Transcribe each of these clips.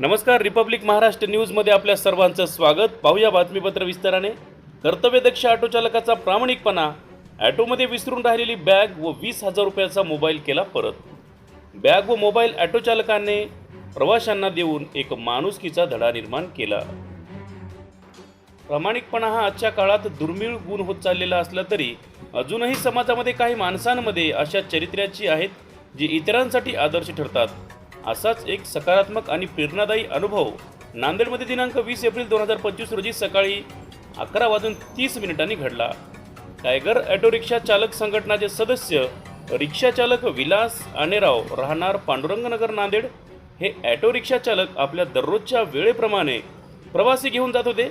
नमस्कार रिपब्लिक महाराष्ट्र न्यूजमध्ये आपल्या सर्वांचं स्वागत. पाहूया बातमीपत्र विस्ताराने. कर्तव्यदक्ष ऑटो चालकाचा प्रामाणिकपणा. ॲटोमध्ये विसरून राहिलेली बॅग व वीस हजार रुपयाचा मोबाईल केला परत. बॅग व मोबाईल ॲटो चालकाने प्रवाशांना देऊन एक माणुसकीचा धडा निर्माण केला. प्रामाणिकपणा हा आजच्या काळात दुर्मिळ गुण होत चाललेला असला तरी अजूनही समाजामध्ये काही माणसांमध्ये अशा चरित्र्याची आहेत जी इतरांसाठी आदर्श ठरतात. असाच एक सकारात्मक आणि प्रेरणादायी अनुभव नांदेडमध्ये दिनांक वीस एप्रिल दोन हजार पंचवीस रोजी सकाळी अकरा वाजून तीस मिनिटांनी घडला. टायगर ऑटो रिक्षा चालक संघटनाचे सदस्य रिक्षा चालक विलास आनेराव राहणार पांडुरंगनगर नांदेड. हे ऑटो रिक्षा चालक आपल्या दररोजच्या वेळेप्रमाणे प्रवासी घेऊन जात होते.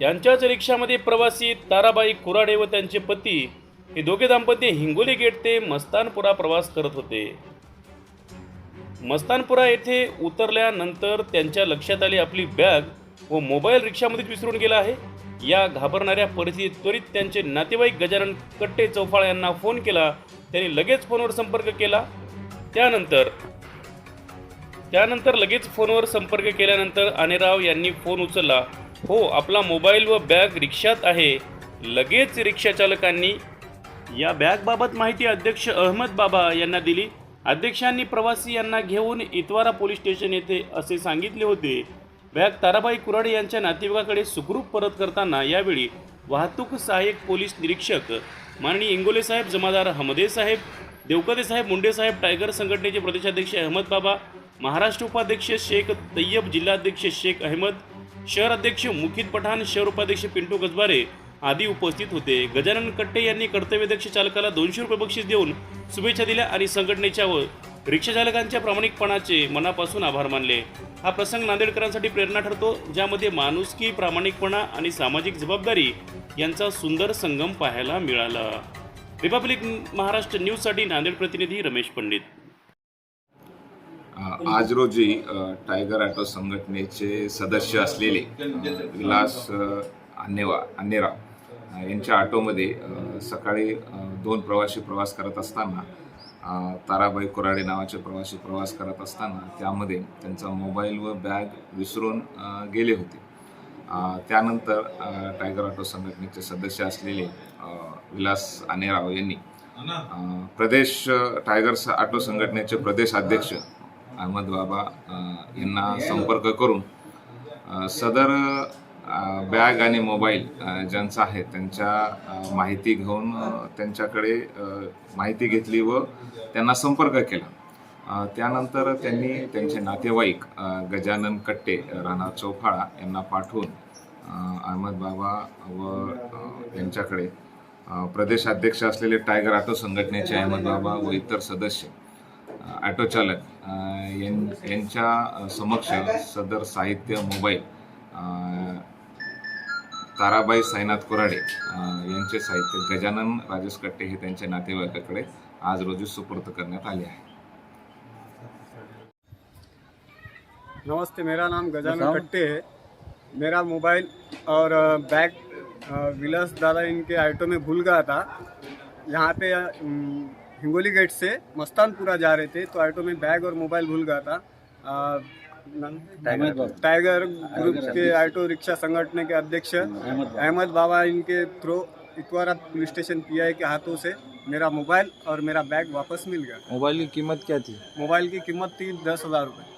त्यांच्याच रिक्षामध्ये प्रवासी ताराबाई कुराडे व त्यांचे पती हे दोघे दाम्पत्य हिंगोली गेट ते मस्तानपुरा प्रवास करत होते. मस्तानपुरा येथे उतरल्यानंतर त्यांच्या लक्षात आली आपली बॅग व मोबाईल रिक्षामध्येच विसरून गेला आहे. या घाबरणाऱ्या परिस्थितीत त्वरित त्यांचे नातेवाईक गजानन कट्टे चौफाळ यांना फोन केला. त्यांनी लगेच फोनवर संपर्क केला. त्यानंतर त्यानंतर लगेच फोनवर संपर्क केल्यानंतर अनेराव यांनी फोन उचलला. हो आपला मोबाईल व बॅग रिक्षात आहे. लगेच रिक्षाचालकांनी या बॅगबाबत माहिती अध्यक्ष अहमद बाबा यांना दिली. अध्यक्षांनी प्रवासी यांना घेऊन इतवारा पोलीस स्टेशन येथे असे सांगितले होते. बॅग ताराबाई कुराडे यांच्या नातेवाईकाकडे सुखरूप परत करताना यावेळी वाहतूक सहाय्यक पोलीस निरीक्षक माननीय इंगोले साहेब जमादार हमदे साहेब देवकदे साहेब मुंडे साहेब टायगर संघटनेचे प्रदेशाध्यक्ष अहमद बाबा महाराष्ट्र उपाध्यक्ष शेख तय्यब जिल्हाध्यक्ष शेख अहमद शहर अध्यक्ष मुखिद पठाण शहर उपाध्यक्ष पिंटू गजबारे आदी उपस्थित होते. गजानन कट्टे यांनी कर्तव्यदक्ष चालकाला दोनशे रुपये बक्षीस देऊन शुभेच्छा दिल्या आणि संघटनेच्या व रिक्षाचालकांच्या प्रामाणिकपणाचे मनापासून आभार मानले. हा प्रसंग नांदेडकरांसाठी प्रेरणा ठरतो ज्यामध्ये माणुसकी प्रामाणिकपणा आणि सामाजिक जबाबदारी यांचा सुंदर संगम पाहायला मिळाला. रिपब्लिक महाराष्ट्र न्यूजसाठी नांदेड प्रतिनिधी रमेश पंडित. आज रोजी टायगर ऑटो संघटनेचे सदस्य असलेले विलास अन्नेवा अन्नेराव यांच्या ऑटोमध्ये सकाळी दोन प्रवासी प्रवास करत असताना ताराबाई कोराडे नावाचे प्रवासी प्रवास करत असताना त्यामध्ये त्यांचा मोबाईल व बॅग विसरून गेले होते. त्यानंतर टायगर ऑटो संघटनेचे सदस्य असलेले विलास आनेराव यांनी प्रदेश टायगर स- ऑटो संघटनेचे प्रदेश अध्यक्ष अहमद बाबा यांना संपर्क करून सदर बॅग आणि मोबाईल ज्यांचा आहे त्यांच्या माहिती घेऊन त्यांच्याकडे माहिती घेतली व त्यांना संपर्क केला. त्यानंतर त्यांनी त्यांचे नातेवाईक गजानन कट्टे राणा चौफाळा यांना पाठवून अहमद बाबा व त्यांच्याकडे यांच्याकडे प्रदेशाध्यक्ष असलेले टायगर ऑटो संघटनेचे अहमद बाबा व इतर सदस्य ऑटो चालक यां- यांच्या समक्ष सदर साहित्य मोबाईल ताराबाई साईनाथ कोराडे यांचे साहित्य गजानन राजेश कट्टे हे त्यांच्या नातेवाईकाकडे आज रोजी सुपूर्द करण्यात आले आहे. नमस्ते मेरा नाम गजानन कट्टे है। मेरा मोबाइल और बैग विलास दादा इनके ऑटो में भूल गया था। यहाँ पे हिंगोली गेट से मस्तानपुरा जा रहे थे तो ऑटो में बैग और मोबाइल भूल गया था। टाइगर ग्रुप के ऑटो रिक्शा संगठन के अध्यक्ष अहमद बाबा. इनके through Itwara police station PI के हाथों से मेरा मोबाइल और मेरा बैग वापस मिल गया। मोबाइल की कीमत क्या थी? मोबाइल की कीमत थी दस हज़ार रुपये